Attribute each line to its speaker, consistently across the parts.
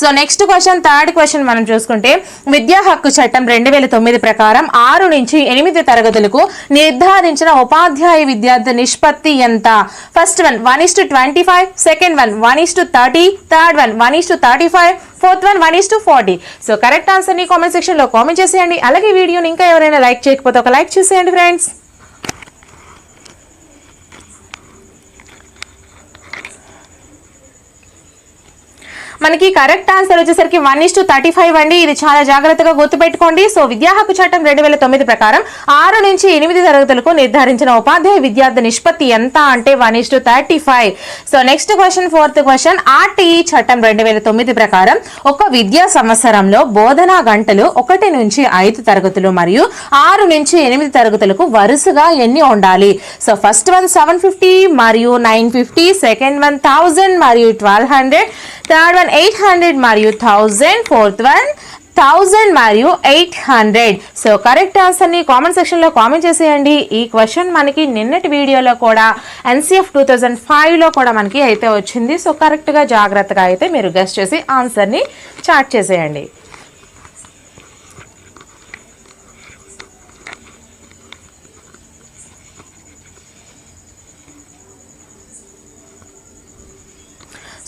Speaker 1: So next question third question మనం చూసుకుంటే విద్యా హక్కు చట్టం రెండు వేల తొమ్మిది ప్రకారం ఆరు నుంచి ఎనిమిది తరగతులకు నిర్ధారించిన ఉపాధ్యాయ విద్యార్థి నిష్పత్తి ఎంత? First one one is to twenty five second one one is to thirty third one one is to thirty five fourth one one is to forty so correct ఆన్సర్ని కామెంట్ సెక్షన్లో కామెంట్ చేసేయండి. అలాగే వీడియోని ఇంకా ఎవరైనా లైక్ చేయకపోతే ఒక like చేసేయండి ఫ్రెండ్స్ మనకి కరెక్ట్ ఆన్సర్ వచ్చేసరికి వన్ ఇస్ థర్టీ ఫైవ్ అండి. ఇది చాలా జాగ్రత్తగా గుర్తుపెట్టుకోండి. సో విద్యా హక్కు చట్టం రెండు వేల తొమ్మిది ప్రకారం ఆరు నుంచి ఎనిమిది తరగతులకు నిర్ధారించిన ఉపాధ్యాయ విద్యార్థి నిష్పత్తి ఎంత అంటే one is thirty five. So next question fourth question. RTE చట్టం రెండు వేల తొమ్మిది ప్రకారం ఒక విద్యా సంవత్సరంలో బోధనా గంటలు ఒకటి నుంచి ఐదు తరగతులు మరియు ఆరు నుంచి ఎనిమిది తరగతులకు వరుసగా ఎన్ని ఉండాలి? So first one seven fifty మరియు nine fifty second one thousand మరియు twelve hundred third one eight hundred మరియు థౌజండ్. ఫోర్త్ వన్ థౌజండ్ మరియు ఎయిట్ హండ్రెడ్. సో కరెక్ట్ ఆన్సర్ని కామెంట్ సెక్షన్లో కామెంట్ చేసేయండి. ఈ క్వశ్చన్ మనకి నిన్నటి వీడియోలో కూడా ఎన్సీఎఫ్ టూ థౌజండ్ ఫైవ్లో కూడా మనకి అయితే వచ్చింది. సో కరెక్ట్గా జాగ్రత్తగా అయితే మీరు గెస్ట్ చేసి ఆన్సర్ని చాట్ చేసేయండి.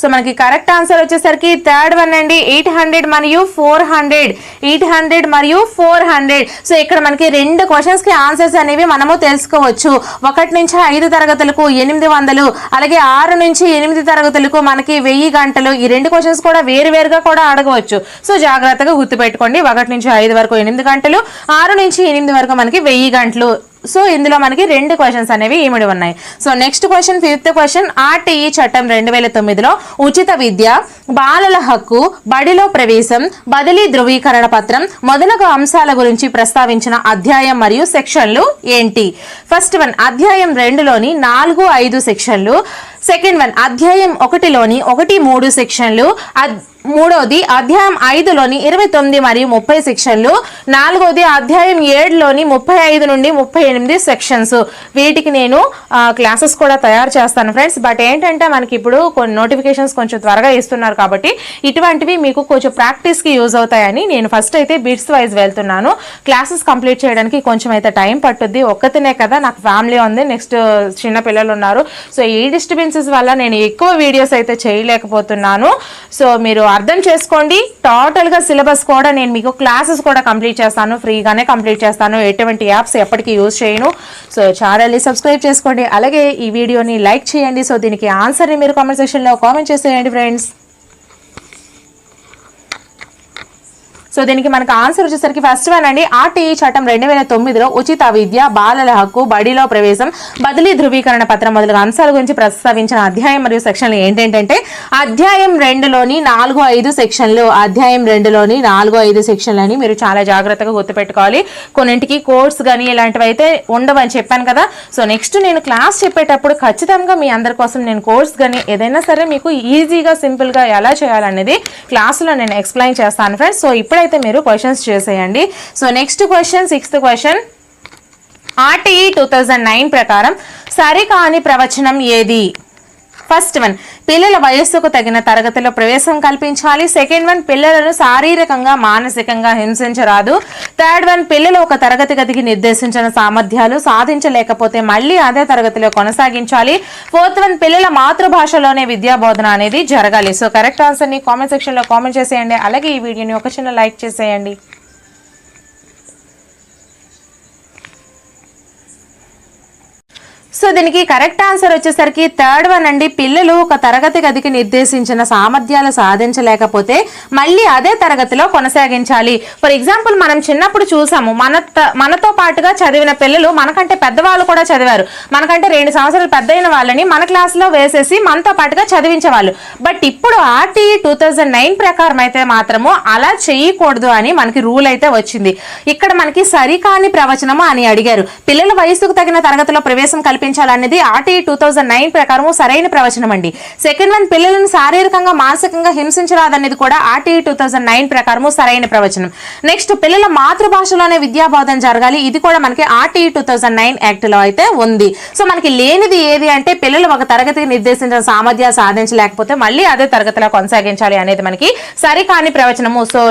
Speaker 1: సో మనకి కరెక్ట్ ఆన్సర్ వచ్చేసరికి థర్డ్ వన్ అండి. ఎయిట్ హండ్రెడ్ మరియు ఫోర్ హండ్రెడ్. ఎయిట్ హండ్రెడ్ మరియు ఫోర్ హండ్రెడ్. సో ఇక్కడ మనకి రెండు క్వశ్చన్స్కి ఆన్సర్స్ అనేవి మనము తెలుసుకోవచ్చు. ఒకటి నుంచి ఐదు తరగతులకు ఎనిమిది వందలు అలాగే ఆరు నుంచి ఎనిమిది తరగతులకు మనకి వెయ్యి గంటలు. ఈ రెండు క్వశ్చన్స్ కూడా వేరు వేరుగా కూడా అడగవచ్చు. సో జాగ్రత్తగా గుర్తుపెట్టుకోండి. ఒకటి నుంచి ఐదు వరకు ఎనిమిది గంటలు ఆరు నుంచి ఎనిమిది వరకు మనకి వెయ్యి గంటలు. సో ఇందులో మనకి రెండు క్వశ్చన్స్ అనేవి ఇమిడి ఉన్నాయి. So next question fifth question RTE చట్టం రెండు వేల తొమ్మిదిలో ఉచిత విద్య బాలల హక్కు బడిలో ప్రవేశం బదిలీ ధృవీకరణ పత్రం మొదలగు అంశాల గురించి ప్రస్తావించిన అధ్యాయం మరియు సెక్షన్లు ఏంటి? ఫస్ట్ వన్ అధ్యాయం రెండులోని నాలుగు ఐదు సెక్షన్లు సెకండ్ వన్ అధ్యాయం ఒకటిలోని ఒకటి మూడు సెక్షన్లు మూడవది అధ్యాయం ఐదులోని ఇరవై తొమ్మిది మరియు ముప్పై సెక్షన్లు నాలుగవది అధ్యాయం ఏడులోని ముప్పై ఐదు నుండి ముప్పై ఎనిమిది సెక్షన్స్. వీటికి నేను క్లాసెస్ కూడా తయారు చేస్తాను ఫ్రెండ్స్. బట్ ఏంటంటే మనకి ఇప్పుడు కొన్ని నోటిఫికేషన్స్ కొంచెం త్వరగా ఇస్తున్నారు కాబట్టి ఇటువంటివి మీకు కొంచెం ప్రాక్టీస్కి యూజ్ అవుతాయని నేను ఫస్ట్ అయితే బిట్స్ వైజ్ వెళ్తున్నాను. క్లాసెస్ కంప్లీట్ చేయడానికి కొంచెం అయితే టైం పట్టుద్ది. ఒక్కతనే కదా నాకు ఫ్యామిలీ ఉంది నెక్స్ట్ చిన్న పిల్లలు ఉన్నారు. సో ఈ డిస్టర్బెన్సెస్ వల్ల నేను ఎక్కువ వీడియోస్ అయితే చేయలేకపోతున్నాను. సో మీరు అర్థం చేసుకోండి. టోటల్గా సిలబస్ కూడా నేను మీకు క్లాసెస్ కూడా కంప్లీట్ చేస్తాను. ఫ్రీగానే కంప్లీట్ చేస్తాను. ఎటువంటి యాప్స్ ఎప్పటికీ యూజ్ చేయను. సో ఛానల్ని సబ్స్క్రైబ్ చేసుకోండి. అలాగే ఈ వీడియోని లైక్ చేయండి. సో దీనికి ఆన్సర్ని మీరు కామెంట్ సెక్షన్లో కామెంట్ చేసేయండి ఫ్రెండ్స్ సో దీనికి మనకు ఆన్సర్ వచ్చేసరికి ఫస్ట్ వన్ అండి. ఆర్టీఈ చట్టం రెండు వేల తొమ్మిదిలో ఉచిత విద్య బాలల హక్కు బడిలో ప్రవేశం బదిలీ ధృవీకరణ పత్రం మొదలగు అంశాల గురించి ప్రస్తావించిన అధ్యాయం మరియు సెక్షన్లు ఏంటంటే అధ్యాయం రెండులోని నాలుగు ఐదు సెక్షన్లు అధ్యాయం రెండులోని నాలుగు ఐదు సెక్షన్లు అని మీరు చాలా జాగ్రత్తగా గుర్తుపెట్టుకోవాలి. కొన్నింటికి కోర్స్ కానీ ఇలాంటివి అయితే ఉండవని చెప్పాను కదా. సో నెక్స్ట్ నేను క్లాస్ చెప్పేటప్పుడు ఖచ్చితంగా మీ అందరి కోసం నేను కోర్స్ కానీ ఏదైనా సరే మీకు ఈజీగా సింపుల్గా ఎలా చేయాలనేది క్లాస్లో నేను ఎక్స్ప్లెయిన్ చేస్తాను ఫ్రెండ్స్ సో ఇప్పుడైతే మీరు క్వశ్చన్స్ చేసేయండి. So next question sixth question RTE two thousand nine ప్రకారం సరికాని ప్రవచనం ఏది? First one. పిల్లల వయస్సుకు తగిన తరగతిలో ప్రవేశం కల్పించాలి. సెకండ్ వన్ పిల్లలను శారీరకంగా మానసికంగా హింసించరాదు. థర్డ్ వన్ పిల్లలు ఒక తరగతి గదికి నిర్దేశించిన సామర్థ్యాలు సాధించలేకపోతే మళ్ళీ అదే తరగతిలో కొనసాగించాలి. ఫోర్త్ వన్ పిల్లల మాతృభాషలోనే విద్యా బోధన అనేది జరగాలి. సో కరెక్ట్ ఆన్సర్ని కామెంట్ సెక్షన్లో కామెంట్ చేసేయండి. అలాగే ఈ వీడియోని ఒక చిన్న లైక్ చేసేయండి. సో దీనికి కరెక్ట్ ఆన్సర్ వచ్చేసరికి థర్డ్ వన్ అండి. పిల్లలు ఒక తరగతి గదికి నిర్దేశించిన సామర్థ్యాలు సాధించలేకపోతే మళ్ళీ అదే తరగతిలో కొనసాగించాలి. ఫర్ ఎగ్జాంపుల్ మనం చిన్నప్పుడు చూసాము మన మనతో పాటుగా చదివిన పిల్లలు మనకంటే పెద్దవాళ్ళు కూడా చదివారు. మనకంటే రెండు సంవత్సరాలు పెద్దయిన వాళ్ళని మన క్లాస్లో వేసేసి మనతో పాటుగా చదివించేవాళ్ళు. బట్ ఇప్పుడు ఆర్టీఈ టూ థౌజండ్ నైన్ ప్రకారం అయితే మాత్రము అలా చేయకూడదు అని మనకి రూల్ అయితే వచ్చింది. ఇక్కడ మనకి సరికాని ప్రవచనము అని అడిగారు. పిల్లల వయసుకు తగిన తరగతిలో ప్రవేశం కల్పించాలి పాటించాలనేది ఆర్టీ టూ థౌజండ్ నైన్ ప్రకారం సరైన ప్రవచనం అండి. సెకండ్ వన్ పిల్లలను శారీరకంగా మానసికంగా హింసించరాదనేది కూడా ఆర్టీ టూ థౌజండ్ నైన్ ప్రకారం సరైన ప్రవచనం. నెక్స్ట్ పిల్లల మాతృభాషలోనే విద్యాబోధన జరగాలి. ఇది కూడా మనకి ఆర్టీఈ టూ థౌజండ్ నైన్ యాక్ట్లో అయితే ఉంది. సో మనకి లేనిది ఏది అంటే పిల్లలు ఒక తరగతికి నిర్దేశించిన సామర్థ్యాలు సాధించలేకపోతే మళ్ళీ అదే తరగతిలో కొనసాగించాలి అనేది మనకి సరికాని ప్రవచనము. సో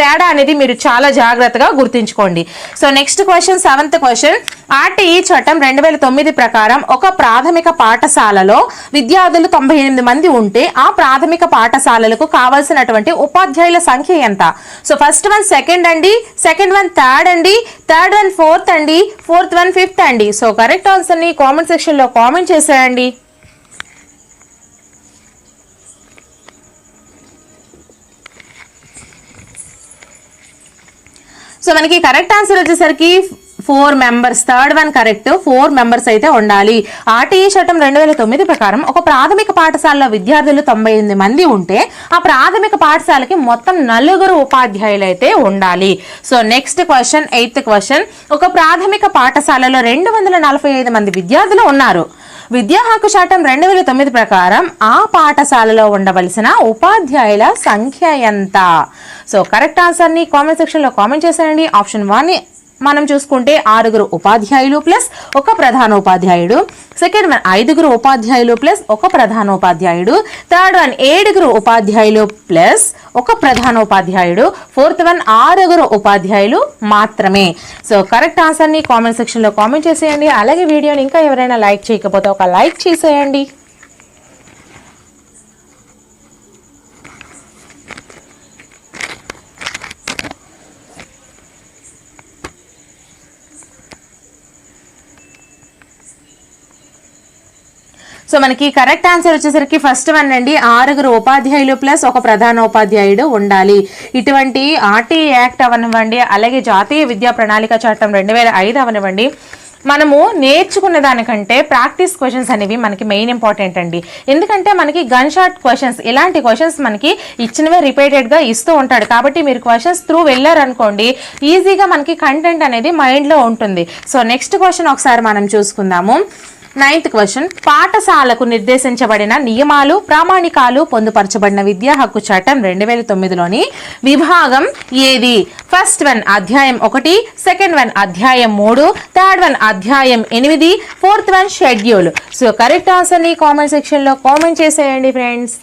Speaker 1: తేడా అనేది మీరు చాలా జాగ్రత్తగా గుర్తుంచుకోండి. So next question seventh question RTE చట్టం రెండు వేల తొమ్మిది ప్రకారం ఒక ప్రాథమిక పాఠశాలలో విద్యార్థులు తొంభై ఎనిమిది మంది ఉంటే ఆ ప్రాథమిక పాఠశాలలకు కావాల్సినటువంటి ఉపాధ్యాయుల సంఖ్య ఎంత? సో ఫస్ట్ వన్ సెకండ్ అండి సెకండ్ వన్ థర్డ్ అండి థర్డ్ వన్ ఫోర్త్ అండి ఫోర్త్ వన్ ఫిఫ్త్ అండి. సో కరెక్ట్ ఆన్సర్ని కామెంట్ సెక్షన్లో కామెంట్ చేసేయండి. సో మనకి కరెక్ట్ ఆన్సర్ వచ్చేసరికి four members third one correct four members అయితే ఉండాలి. ఆర్టీఈ చట్టం రెండు వేల తొమ్మిది ప్రకారం ఒక ప్రాథమిక పాఠశాలలో విద్యార్థులు తొంభై ఎనిమిది మంది ఉంటే ఆ ప్రాథమిక పాఠశాలకి మొత్తం నలుగురు ఉపాధ్యాయులు అయితే ఉండాలి. So next question eighth question ఒక ప్రాథమిక పాఠశాలలో రెండు వందల నలభై ఐదు మంది విద్యార్థులు ఉన్నారు. విద్యా హక్కు చట్టం రెండు వేల తొమ్మిది ప్రకారం ఆ పాఠశాలలో ఉండవలసిన ఉపాధ్యాయుల సంఖ్య ఎంత? సో కరెక్ట్ ఆన్సర్ని కామెంట్ సెక్షన్లో కామెంట్ చేసేయండి. ఆప్షన్ వన్ మనం చూసుకుంటే ఆరుగురు ఉపాధ్యాయులు ప్లస్ ఒక ప్రధాన ఉపాధ్యాయుడు సెకండ్ వన్ ఐదుగురు ఉపాధ్యాయులు ప్లస్ ఒక ప్రధాన ఉపాధ్యాయుడు థర్డ్ వన్ ఏడుగురు ఉపాధ్యాయులు ప్లస్ ఒక ప్రధాన ఉపాధ్యాయుడు ఫోర్త్ వన్ ఆరుగురు ఉపాధ్యాయులు మాత్రమే. సో కరెక్ట్ ఆన్సర్ని కామెంట్ సెక్షన్లో కామెంట్ చేసేయండి. అలాగే వీడియోని ఇంకా ఎవరైనా లైక్ చేయకపోతే ఒక లైక్ చేసేయండి. సో మనకి కరెక్ట్ ఆన్సర్ వచ్చేసరికి ఫస్ట్ వన్ అండి. ఆరుగురు ఉపాధ్యాయులు ప్లస్ ఒక ప్రధాన ఉపాధ్యాయుడు ఉండాలి. ఇటువంటి ఆర్టీ యాక్ట్ అవనివ్వండి అలాగే జాతీయ విద్యా ప్రణాళిక చట్టం రెండు వేల ఐదు అవనివ్వండి. మనము నేర్చుకున్న దానికంటే ప్రాక్టీస్ క్వశ్చన్స్ అనేవి మనకి మెయిన్ ఇంపార్టెంట్ అండి. ఎందుకంటే మనకి గన్ షాట్ క్వశ్చన్స్ ఇలాంటి క్వశ్చన్స్ మనకి ఇచ్చినవే రిపీటెడ్గా ఇస్తూ ఉంటాడు. కాబట్టి మీరు క్వశ్చన్స్ త్రూ వెళ్ళారనుకోండి ఈజీగా మనకి కంటెంట్ అనేది మైండ్లో ఉంటుంది. సో నెక్స్ట్ క్వశ్చన్ ఒకసారి మనం చూసుకుందాము. నైన్త్ క్వశ్చన్ పాఠశాలకు నిర్దేశించబడిన నియమాలు ప్రామాణికాలు పొందుపరచబడిన విద్యా హక్కు చట్టం రెండు వేల తొమ్మిదిలోని విభాగం ఏది? ఫస్ట్ వన్ అధ్యాయం ఒకటి సెకండ్ వన్ అధ్యాయం మూడు థర్డ్ వన్ అధ్యాయం ఎనిమిది fourth one schedule so correct ఆన్సర్ని కామెంట్ సెక్షన్లో కామెంట్ చేసేయండి ఫ్రెండ్స్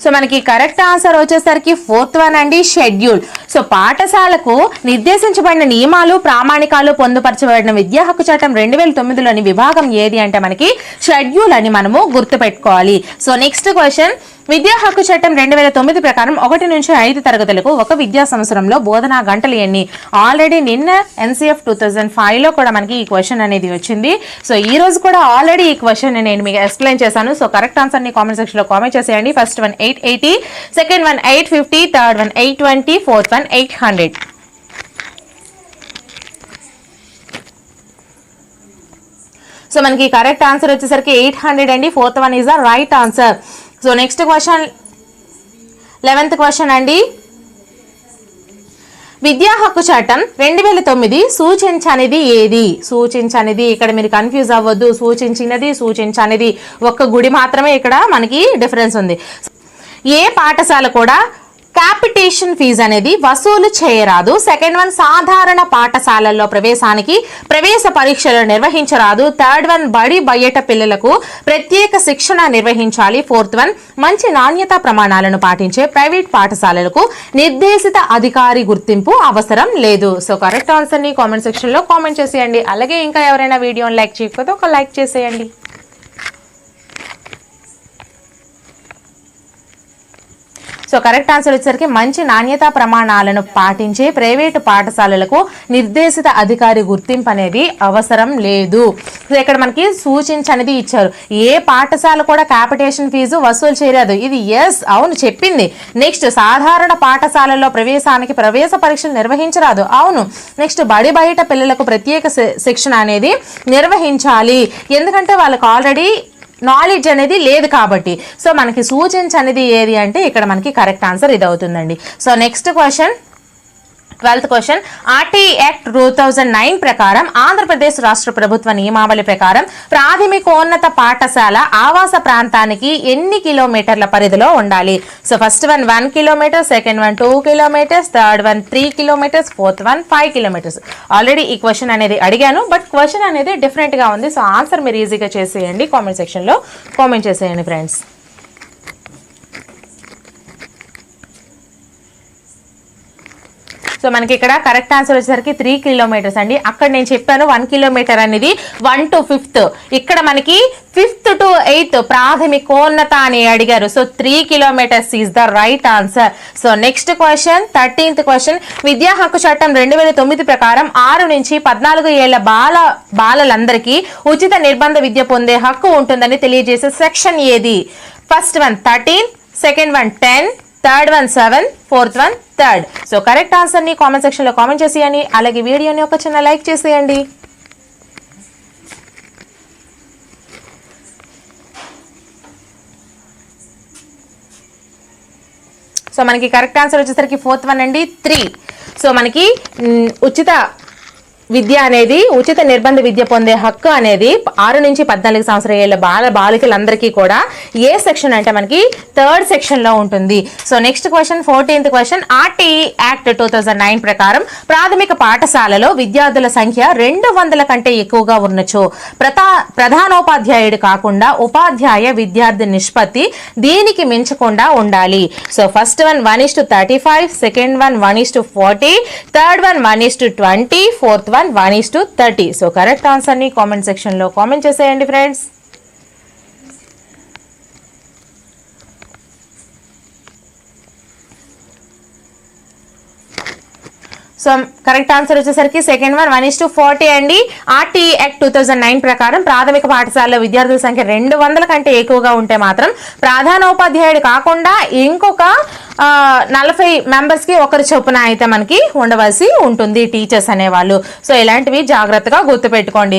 Speaker 1: సో మనకి కరెక్ట్ ఆన్సర్ వచ్చేసరికి ఫోర్త్ వన్ అండి షెడ్యూల్ సో పాఠశాలకు నిర్దేశించబడిన నియమాలు ప్రామాణికాలు పొందుపరచబడిన విద్యా హక్కు చట్టం రెండు వేల తొమ్మిదిలోని విభాగం ఏది అంటే మనకి షెడ్యూల్ అని మనము గుర్తుపెట్టుకోవాలి. సో నెక్స్ట్ క్వశ్చన్ విద్యా హక్కు చట్టం రెండు వేల తొమ్మిది ప్రకారం ఒకటి నుంచి ఐదు తరగతులకు ఒక విద్యా సంవత్సరంలో బోధనా గంటలు ఎన్ని? ఆల్రెడీ నిన్న ఎన్సీఎఫ్ టూ థౌజండ్ ఫైవ్లో కూడా మనకి ఈ క్వశ్చన్ అనేది వచ్చింది. సో ఈ రోజు కూడా ఆల్రెడీ ఈ క్వశ్చన్ నేను మీకు ఎక్స్ప్లెయిన్ చేశాను. సో కరెక్ట్ ఆన్సర్ని కామెంట్ సెక్షన్లో కామెంట్ చేసేయండి. First one eight eighty second one eight fifty third one eight twenty fourth one eight hundred so మనకి కరెక్ట్ ఆన్సర్ వచ్చేసరికి ఎయిట్ హండ్రెడ్ అండి. Fourth one is the right answer so next question eleventh question అండి. విద్యా హక్కు చట్టం రెండు వేల తొమ్మిది సూచించనిది ఏది? సూచించనిది ఇక్కడ మీరు కన్ఫ్యూజ్ అవ్వద్దు. సూచించినది సూచించనిది. ఒక్క గుడి మాత్రమే ఇక్కడ మనకి డిఫరెన్స్ ఉంది. ఏ పాఠశాల కూడా క్యాపిటేషన్ ఫీజు అనేది వసూలు చేయరాదు. సెకండ్ వన్ సాధారణ పాఠశాలల్లో ప్రవేశానికి ప్రవేశ పరీక్షలు నిర్వహించరాదు. థర్డ్ వన్ బడి బయట పిల్లలకు ప్రత్యేక శిక్షణ నిర్వహించాలి. ఫోర్త్ వన్ మంచి నాణ్యత ప్రమాణాలను పాటించే ప్రైవేట్ పాఠశాలలకు నిర్దేశిత అధికారి గుర్తింపు అవసరం లేదు. సో కరెక్ట్ ఆన్సర్ని కామెంట్ సెక్షన్లో కామెంట్ చేసేయండి. అలాగే ఇంకా ఎవరైనా వీడియోని లైక్ చేయకపోతే ఒక లైక్ చేసేయండి. సో కరెక్ట్ ఆన్సర్ వచ్చేసరికి మంచి నాణ్యతా ప్రమాణాలను పాటించే ప్రైవేటు పాఠశాలలకు నిర్దేశిత అధికారి గుర్తింపు అనేది అవసరం లేదు. సో ఇక్కడ మనకి సూచించనిది ఇచ్చారు. ఏ పాఠశాల కూడా క్యాపిటేషన్ ఫీజు వసూలు చేయలేదు. ఇది ఎస్ అవును చెప్పింది. నెక్స్ట్ సాధారణ పాఠశాలలో ప్రవేశానికి ప్రవేశ పరీక్షలు నిర్వహించరాదు. అవును. నెక్స్ట్ బడి బయట పిల్లలకు ప్రత్యేక శి- శిక్షణ అనేది నిర్వహించాలి. ఎందుకంటే వాళ్ళకు ఆల్రెడీ నాలెడ్జ్ అనేది లేదు కాబట్టి. సో మనకి సూచించనిది ఏది అంటే ఇక్కడ మనకి కరెక్ట్ ఆన్సర్ ఇది అవుతుందండి so next question twelfth question. RT act two thousand nine ప్రకారం ఆంధ్రప్రదేశ్ రాష్ట్ర ప్రభుత్వ నియమావళి ప్రకారం ప్రాథమికోన్నత పాఠశాల ఆవాస ప్రాంతానికి ఎన్ని కిలోమీటర్ల పరిధిలో ఉండాలి? So first one one kilometre second one two kilometres third one three kilometres fourth one five kilometres already ఈ క్వశ్చన్ అనేది అడిగాను బట్ క్వశ్చన్ అనేది డిఫరెంట్గా ఉంది. సో ఆన్సర్ మీరు ఈజీగా చేసేయండి. కామెంట్ సెక్షన్లో కామెంట్ చేసేయండి ఫ్రెండ్స్ సో మనకి ఇక్కడ కరెక్ట్ ఆన్సర్ వచ్చేసరికి త్రీ కిలోమీటర్స్ అండి. అక్కడ నేను చెప్పాను వన్ కిలోమీటర్ అనేది వన్ టు ఫిఫ్త్ ఇక్కడ మనకి ఫిఫ్త్ టు ఎయిత్ ప్రాథమికోన్నత అని అడిగారు. So three kilometres is the right answer so next question thirteenth question విద్యా హక్కు చట్టం రెండు వేల తొమ్మిది ప్రకారం ఆరు నుంచి పద్నాలుగు ఏళ్ళ బాల బాలలందరికీ ఉచిత నిర్బంధ విద్య పొందే హక్కు ఉంటుందని తెలియజేసే సెక్షన్ ఏది? First one thirteen second one ten third one seven fourth one third so correct ఆన్సర్ని కామెంట్ సెక్షన్లో కామెంట్ చేసేయండి. అలాగే వీడియోని ఒక చిన్న లైక్ చేసేయండి. సో మనకి కరెక్ట్ ఆన్సర్ వచ్చేసరికి ఫోర్త్ వన్ అండి. త్రీ సో మనకి ఉచిత విద్య అనేది ఉచిత నిర్బంధ విద్య పొందే హక్కు అనేది ఆరు నుంచి పద్నాలుగు సంవత్సరాల ఏళ్ళ బాల బాలికలందరికీ కూడా ఏ సెక్షన్ అంటే మనకి థర్డ్ సెక్షన్లో ఉంటుంది. So next question fourteenth question. RTE act two nine ప్రకారం ప్రాథమిక పాఠశాలలో విద్యార్థుల సంఖ్య రెండు వందల కంటే ఎక్కువగా ఉన్నచో ప్రధా ప్రధానోపాధ్యాయుడు కాకుండా ఉపాధ్యాయ విద్యార్థి నిష్పత్తి దీనికి మించకుండా ఉండాలి. So first one one is to thirty five second one one is to forty third one one is to twenty fourth one one is to thirty so correct ఆన్సర్ని కామెంట్ సెక్షన్లో కామెంట్ చేసేయండి ఫ్రెండ్స్ సో కరెక్ట్ ఆన్సర్ వచ్చేసరికి second one one is to forty అండి. RT act two thousand nine ప్రకారం ప్రాథమిక పాఠశాలలో విద్యార్థుల సంఖ్య రెండు వందల కంటే ఎక్కువగా ఉంటే మాత్రం ప్రధానోపాధ్యాయుడు కాకుండా ఇంకొక నలభై మెంబర్స్కి ఒకరి చొప్పున అయితే మనకి ఉండవలసి ఉంటుంది టీచర్స్ అనేవాళ్ళు. సో ఇలాంటివి జాగ్రత్తగా గుర్తుపెట్టుకోండి.